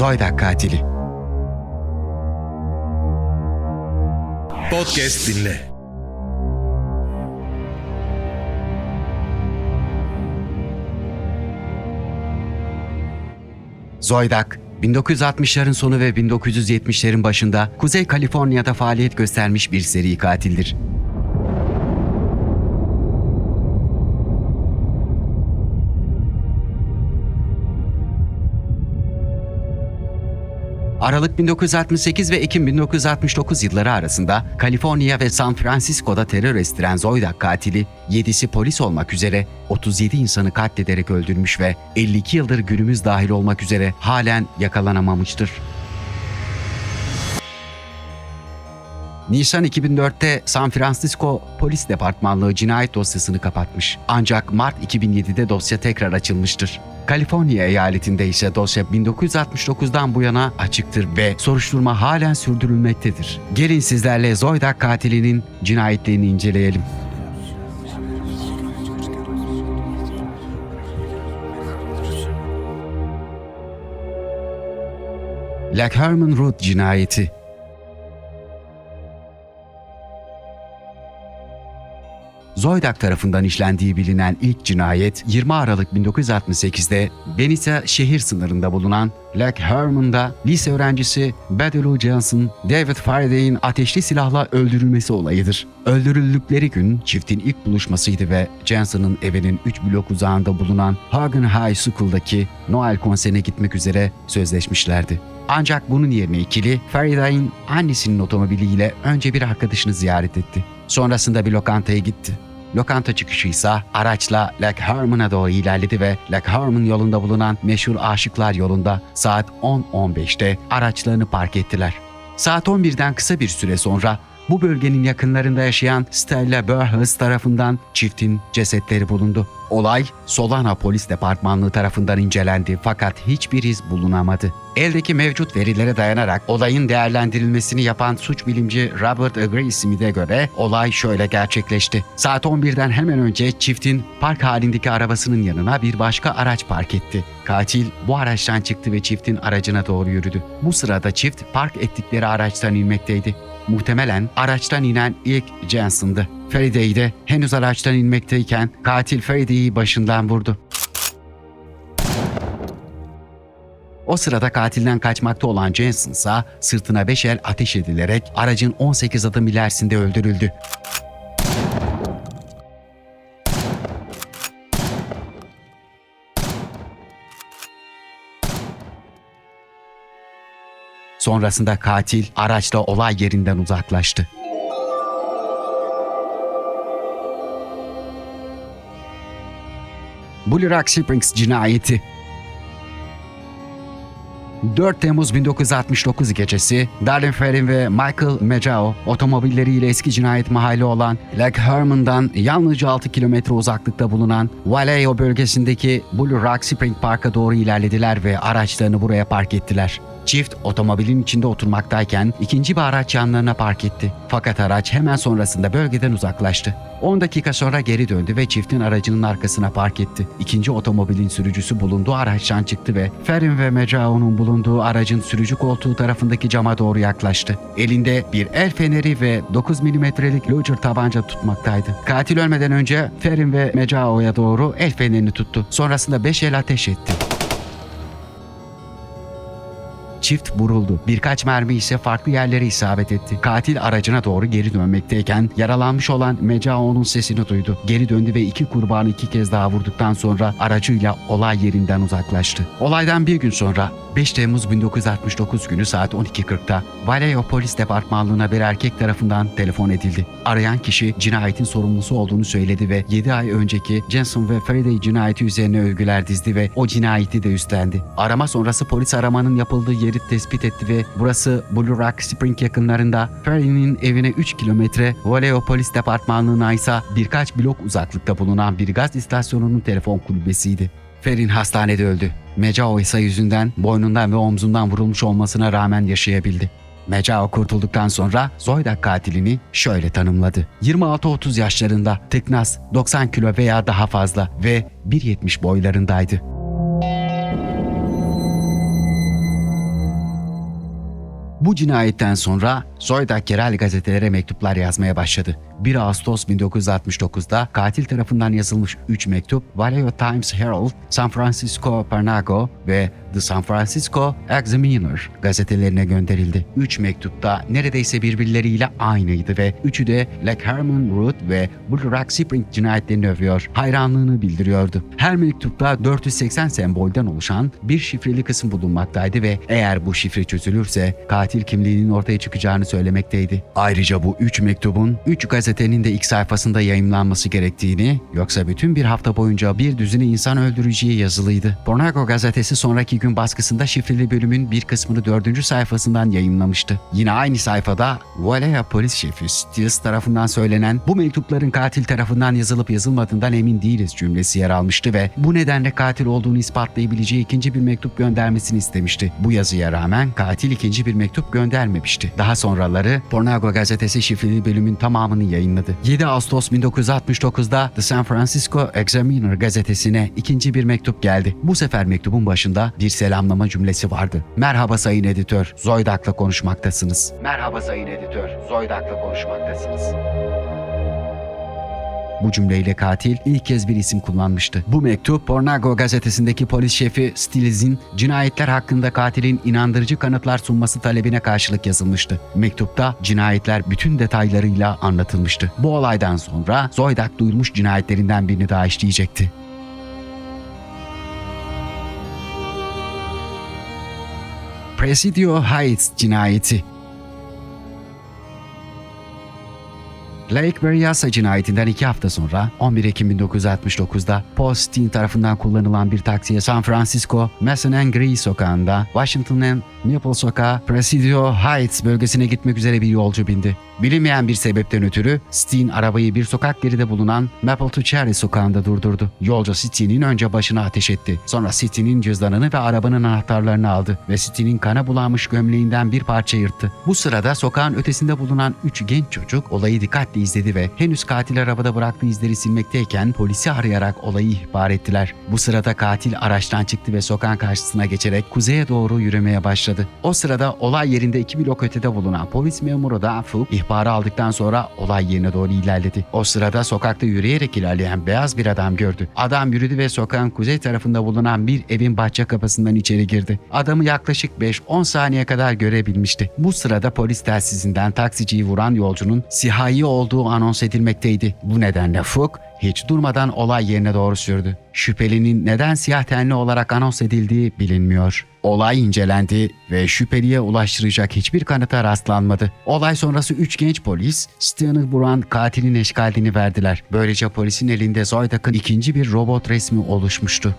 Zoydak katili. Podcast dinle. Zoydak, 1960'ların sonu ve 1970'lerin başında Kuzey Kaliforniya'da faaliyet göstermiş bir seri katildir. Aralık 1968 ve Ekim 1969 yılları arasında Kaliforniya ve San Francisco'da terör estiren Zoydak katili 7'si polis olmak üzere 37 insanı katlederek öldürmüş ve 52 yıldır günümüz dahil olmak üzere halen yakalanamamıştır. Nisan 2004'te San Francisco Polis Departmanlığı cinayet dosyasını kapatmış. Ancak Mart 2007'de dosya tekrar açılmıştır. Kaliforniya eyaletinde ise dosya 1969'dan bu yana açıktır ve soruşturma halen sürdürülmektedir. Gelin sizlerle Zoydak katilinin cinayetlerini inceleyelim. Lac Herman Road cinayeti Zoydak tarafından işlendiği bilinen ilk cinayet 20 Aralık 1968'de Benita şehir sınırında bulunan Lac Herman'da lise öğrencisi Bedelu Johnson, David Faraday'in ateşli silahla öldürülmesi olayıdır. Öldürüldükleri gün çiftin ilk buluşmasıydı ve Johnson'ın evinin 3 blok uzağında bulunan Hagen High School'daki Noel konserine gitmek üzere sözleşmişlerdi. Ancak bunun yerine ikili Faraday'in annesinin otomobiliyle önce bir arkadaşını ziyaret etti. Sonrasında bir lokantaya gitti. Lokanta çıkışı ise araçla Lac Herman'a doğru ilerledi ve Lac Herman yolunda bulunan meşhur Aşıklar yolunda saat 10.15'te araçlarını park ettiler. Saat 11'den kısa bir süre sonra bu bölgenin yakınlarında yaşayan Stella Burhus tarafından çiftin cesetleri bulundu. Olay Solana Polis Departmanlığı tarafından incelendi fakat hiçbir iz bulunamadı. Eldeki mevcut verilere dayanarak olayın değerlendirilmesini yapan suç bilimci Robert Agree Smith'e göre olay şöyle gerçekleşti. Saat 11'den hemen önce çiftin park halindeki arabasının yanına bir başka araç park etti. Katil bu araçtan çıktı ve çiftin aracına doğru yürüdü. Bu sırada çift park ettikleri araçtan inmekteydi. Muhtemelen araçtan inen ilk Jensen'dı. Faraday de henüz araçtan inmekteyken katil Faraday'i başından vurdu. O sırada katilden kaçmakta olan Jensen ise sırtına beş el ateş edilerek aracın 18 adım ilerisinde öldürüldü. Sonrasında katil araçla olay yerinden uzaklaştı. Blue Rock Springs cinayeti 4 Temmuz 1969 gecesi Darlene Ferrin ve Michael Mejao otomobilleriyle eski cinayet mahalli olan Lac Herman'dan yalnızca 6 kilometre uzaklıkta bulunan Vallejo bölgesindeki Blue Rock Spring Park'a doğru ilerlediler ve araçlarını buraya park ettiler. Çift otomobilin içinde oturmaktayken ikinci bir araç yanlarına park etti. Fakat araç hemen sonrasında bölgeden uzaklaştı. 10 dakika sonra geri döndü ve çiftin aracının arkasına park etti. İkinci otomobilin sürücüsü bulunduğu araçtan çıktı ve Ferrin ve Mecao'nun bulunduğu aracın sürücü koltuğu tarafındaki cama doğru yaklaştı. Elinde bir el feneri ve 9 milimetrelik Luger tabanca tutmaktaydı. Katil ölmeden önce Ferrin ve Mecao'ya doğru el fenerini tuttu. Sonrasında 5 el ateş etti. Çift vuruldu. Birkaç mermi ise farklı yerlere isabet etti. Katil aracına doğru geri dönmekteyken yaralanmış olan Mecao'nun sesini duydu. Geri döndü ve iki kurbanı iki kez daha vurduktan sonra aracıyla olay yerinden uzaklaştı. Olaydan bir gün sonra 5 Temmuz 1969 günü saat 12.40'da Vallejo Polis Departmanlığı'na bir erkek tarafından telefon edildi. Arayan kişi cinayetin sorumlusu olduğunu söyledi ve 7 ay önceki Jensen ve Faraday cinayeti üzerine övgüler dizdi ve o cinayeti de üstlendi. Arama sonrası polis aramanın yapıldığı yeri tespit etti ve burası Blue Rock Spring yakınlarında Faraday'nin evine 3 kilometre, Vallejo Polis Departmanlığı'na ise birkaç blok uzaklıkta bulunan bir gaz istasyonunun telefon kulübesiydi. Ferin hastanede öldü. Mecao ise yüzünden, boynundan ve omzundan vurulmuş olmasına rağmen yaşayabildi. Mecao kurtulduktan sonra Zoydak katilini şöyle tanımladı. 26-30 yaşlarında, tıknaz, 90 kilo veya daha fazla ve 1.70 boylarındaydı. Bu cinayetten sonra Zoydak yerel gazetelere mektuplar yazmaya başladı. 1 Ağustos 1969'da katil tarafından yazılmış 3 mektup Vallejo Times Herald, San Francisco Pernago ve The San Francisco Examiner gazetelerine gönderildi. 3 mektupta neredeyse birbirleriyle aynıydı ve üçü de Lake Herman Road ve Blue Rock Spring cinayetlerini övüyor, hayranlığını bildiriyordu. Her mektupta 480 sembolden oluşan bir şifreli kısım bulunmaktaydı ve eğer bu şifre çözülürse katil kimliğinin ortaya çıkacağını söylemekteydi. Ayrıca bu 3 mektubun 3 gazetenin de ilk sayfasında yayımlanması gerektiğini, yoksa bütün bir hafta boyunca bir düzine insan öldüreceği yazılıydı. Pornago gazetesi sonraki gün baskısında şifreli bölümün bir kısmını dördüncü sayfasından yayımlamıştı. Yine aynı sayfada Vallejo polis şefi Stills tarafından söylenen bu mektupların katil tarafından yazılıp yazılmadığından emin değiliz cümlesi yer almıştı ve bu nedenle katil olduğunu ispatlayabileceği ikinci bir mektup göndermesini istemişti. Bu yazıya rağmen katil ikinci bir mektup göndermemişti. Daha sonraları Pornago gazetesi şifreli bölümün tamamını yayınladı. 7 Ağustos 1969'da The San Francisco Examiner gazetesine ikinci bir mektup geldi. Bu sefer mektubun başında bir selamlama cümlesi vardı. Merhaba sayın editör, Zoydak'la konuşmaktasınız. Merhaba sayın editör, Zoydak'la konuşmaktasınız. Bu cümleyle katil ilk kez bir isim kullanmıştı. Bu mektup Pornago gazetesindeki polis şefi Stiliz'in cinayetler hakkında katilin inandırıcı kanıtlar sunması talebine karşılık yazılmıştı. Mektupta cinayetler bütün detaylarıyla anlatılmıştı. Bu olaydan sonra Zoydak duyulmuş cinayetlerinden birini daha işleyecekti. Presidio Heights cinayeti Lake Berryessa cinayetinden iki hafta sonra 11 Ekim 1969'da Paul Steen tarafından kullanılan bir taksiye San Francisco Mason and Green sokağında Washington'ın Maple sokağı Presidio Heights bölgesine gitmek üzere bir yolcu bindi. Bilinmeyen bir sebepten ötürü Steen arabayı bir sokak geride bulunan Maple to Cherry sokağında durdurdu. Yolcu Steen'in önce başına ateş etti. Sonra Steen'in cüzdanını ve arabanın anahtarlarını aldı ve Steen'in kana bulanmış gömleğinden bir parça yırttı. Bu sırada sokağın ötesinde bulunan üç genç çocuk olayı dikkatle izledi ve henüz katil arabada bıraktığı izleri silmekteyken polisi arayarak olayı ihbar ettiler. Bu sırada katil araçtan çıktı ve sokağın karşısına geçerek kuzeye doğru yürümeye başladı. O sırada olay yerinde iki blok ötede bulunan polis memuru da Fup ihbarı aldıktan sonra olay yerine doğru ilerledi. O sırada sokakta yürüyerek ilerleyen beyaz bir adam gördü. Adam yürüdü ve sokağın kuzey tarafında bulunan bir evin bahçe kapısından içeri girdi. Adamı yaklaşık 5-10 saniye kadar görebilmişti. Bu sırada polis telsizinden taksiciyi vuran yolcunun sihahi olduğu anons edilmekteydi. Bu nedenle Fuck hiç durmadan olay yerine doğru sürdü. Şüphelinin neden siyah tenli olarak anons edildiği bilinmiyor. Olay incelendi ve şüpheliye ulaştıracak hiçbir kanıta rastlanmadı. Olay sonrası üç genç polis Stan'ı vuran katilin eşkalini verdiler. Böylece polisin elinde Zoydak'ın ikinci bir robot resmi oluşmuştu.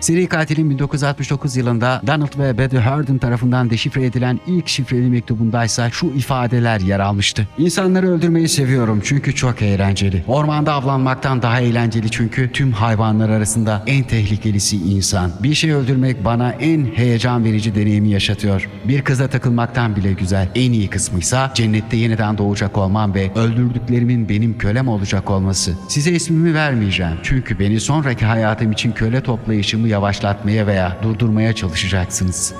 Seri katilin 1969 yılında Donald ve Betty Harden tarafından deşifre edilen ilk şifreli mektubundaysa şu ifadeler yer almıştı. İnsanları öldürmeyi seviyorum çünkü çok eğlenceli. Ormanda avlanmaktan daha eğlenceli çünkü tüm hayvanlar arasında en tehlikelisi insan. Bir şey öldürmek bana en heyecan verici deneyimi yaşatıyor. Bir kıza takılmaktan bile güzel. En iyi kısmıysa cennette yeniden doğacak olmam ve öldürdüklerimin benim kölem olacak olması. Size ismimi vermeyeceğim çünkü beni sonraki hayatım için köle toplayışımı yavaşlatmaya veya durdurmaya çalışacaksınız.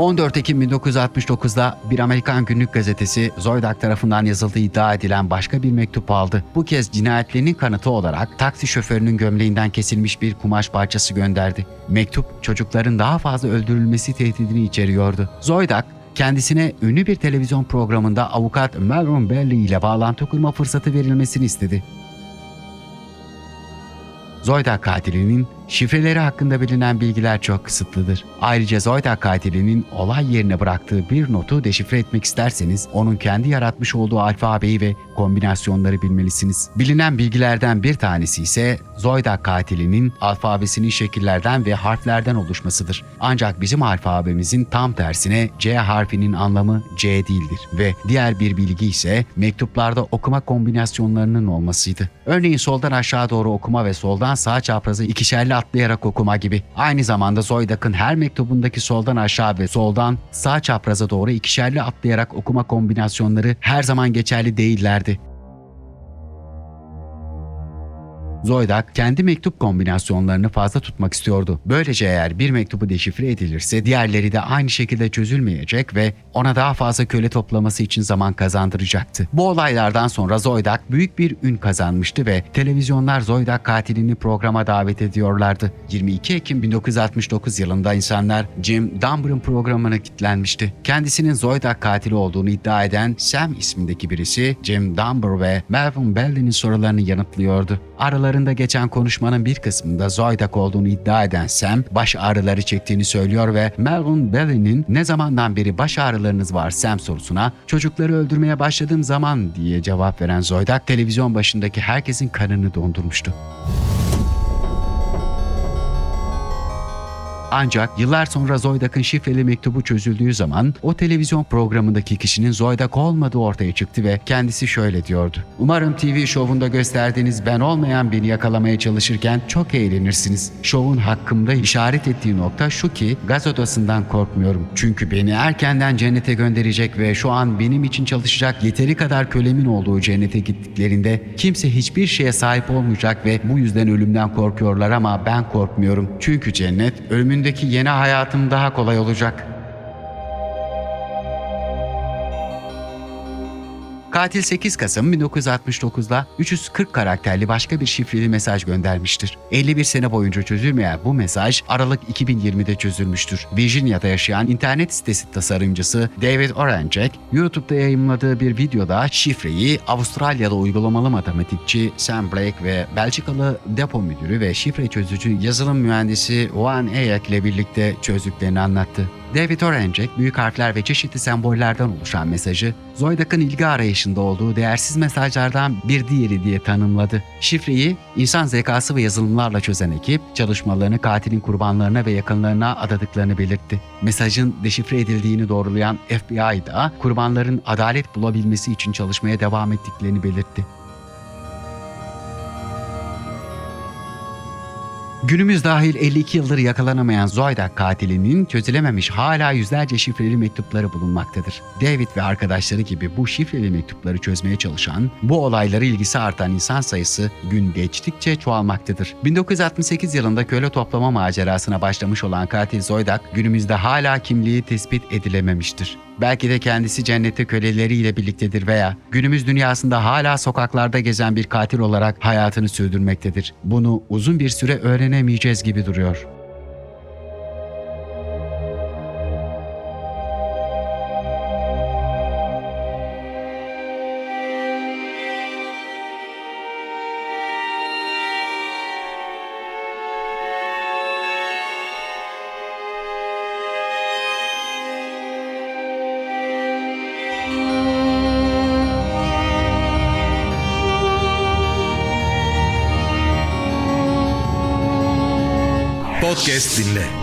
14 Ekim 1969'da bir Amerikan günlük gazetesi Zoydak tarafından yazıldığı iddia edilen başka bir mektup aldı. Bu kez cinayetlerinin kanıtı olarak taksi şoförünün gömleğinden kesilmiş bir kumaş parçası gönderdi. Mektup çocukların daha fazla öldürülmesi tehdidini içeriyordu. Zoydak kendisine ünlü bir televizyon programında avukat Melvin Belly ile bağlantı kurma fırsatı verilmesini istedi. Zoydak katilinin şifreleri hakkında bilinen bilgiler çok kısıtlıdır. Ayrıca Zoydak katilinin olay yerine bıraktığı bir notu deşifre etmek isterseniz onun kendi yaratmış olduğu alfabeyi ve kombinasyonları bilmelisiniz. Bilinen bilgilerden bir tanesi ise Zoydak katilinin alfabesinin şekillerden ve harflerden oluşmasıdır. Ancak bizim alfabemizin tam tersine C harfinin anlamı C değildir ve diğer bir bilgi ise mektuplarda okuma kombinasyonlarının olmasıydı. Örneğin soldan aşağı doğru okuma ve soldan sağ çaprazı ikişerli atlayarak okuma gibi. Aynı zamanda Zoydak'ın her mektubundaki soldan aşağı ve soldan sağ çapraza doğru ikişerli atlayarak okuma kombinasyonları her zaman geçerli değillerdi. Zoidak kendi mektup kombinasyonlarını fazla tutmak istiyordu. Böylece eğer bir mektubu deşifre edilirse diğerleri de aynı şekilde çözülmeyecek ve ona daha fazla köle toplaması için zaman kazandıracaktı. Bu olaylardan sonra Zoidak büyük bir ün kazanmıştı ve televizyonlar Zoidak katilini programa davet ediyorlardı. 22 Ekim 1969 yılında insanlar Jim Dunbar'ın programına kilitlenmişti. Kendisinin Zoidak katili olduğunu iddia eden Sam ismindeki birisi Jim Dunbar ve Melvin Bellin'in sorularını yanıtlıyordu. Aralarında geçen konuşmanın bir kısmında Zoidak olduğunu iddia eden Sam baş ağrıları çektiğini söylüyor ve Melvin Bellin'in ne zamandan beri baş ağrılarınız var Sam sorusuna çocukları öldürmeye başladığım zaman diye cevap veren Zoidak televizyon başındaki herkesin kanını dondurmuştu. Ancak yıllar sonra Zoidak'ın şifreli mektubu çözüldüğü zaman o televizyon programındaki kişinin Zoidak olmadığı ortaya çıktı ve kendisi şöyle diyordu. Umarım TV şovunda gösterdiğiniz ben olmayan beni yakalamaya çalışırken çok eğlenirsiniz. Şovun hakkımda işaret ettiği nokta şu ki gaz odasından korkmuyorum. Çünkü beni erkenden cennete gönderecek ve şu an benim için çalışacak yeteri kadar kölemin olduğu cennete gittiklerinde kimse hiçbir şeye sahip olmayacak ve bu yüzden ölümden korkuyorlar ama ben korkmuyorum. Çünkü cennet ölümündeki yeni hayatım daha kolay olacak. Katil 8 Kasım 1969'da 340 karakterli başka bir şifreli mesaj göndermiştir. 51 sene boyunca çözülmeyen bu mesaj Aralık 2020'de çözülmüştür. Virginia'da yaşayan internet sitesi tasarımcısı David Oranjek, YouTube'da yayınladığı bir videoda şifreyi Avustralyalı uygulamalı matematikçi Sam Blake ve Belçikalı depo müdürü ve şifre çözücü yazılım mühendisi Juan Eyek ile birlikte çözdüklerini anlattı. David Oranjek büyük harfler ve çeşitli sembollerden oluşan mesajı Zoidak'ın ilgi arayışında olduğu değersiz mesajlardan bir diğeri diye tanımladı. Şifreyi insan zekası ve yazılımlarla çözen ekip çalışmalarını katilin kurbanlarına ve yakınlarına adadıklarını belirtti. Mesajın deşifre edildiğini doğrulayan FBI da kurbanların adalet bulabilmesi için çalışmaya devam ettiklerini belirtti. Günümüz dahil 52 yıldır yakalanamayan Zoidak katilinin çözülememiş hala yüzlerce şifreli mektupları bulunmaktadır. David ve arkadaşları gibi bu şifreli mektupları çözmeye çalışan, bu olaylara ilgisi artan insan sayısı gün geçtikçe çoğalmaktadır. 1968 yılında köle toplama macerasına başlamış olan katil Zoidak günümüzde hala kimliği tespit edilememiştir. Belki de kendisi cennette köleleriyle birliktedir veya günümüz dünyasında hala sokaklarda gezen bir katil olarak hayatını sürdürmektedir. Bunu uzun bir süre öğrenemeyeceğiz gibi duruyor. Podcast dinle.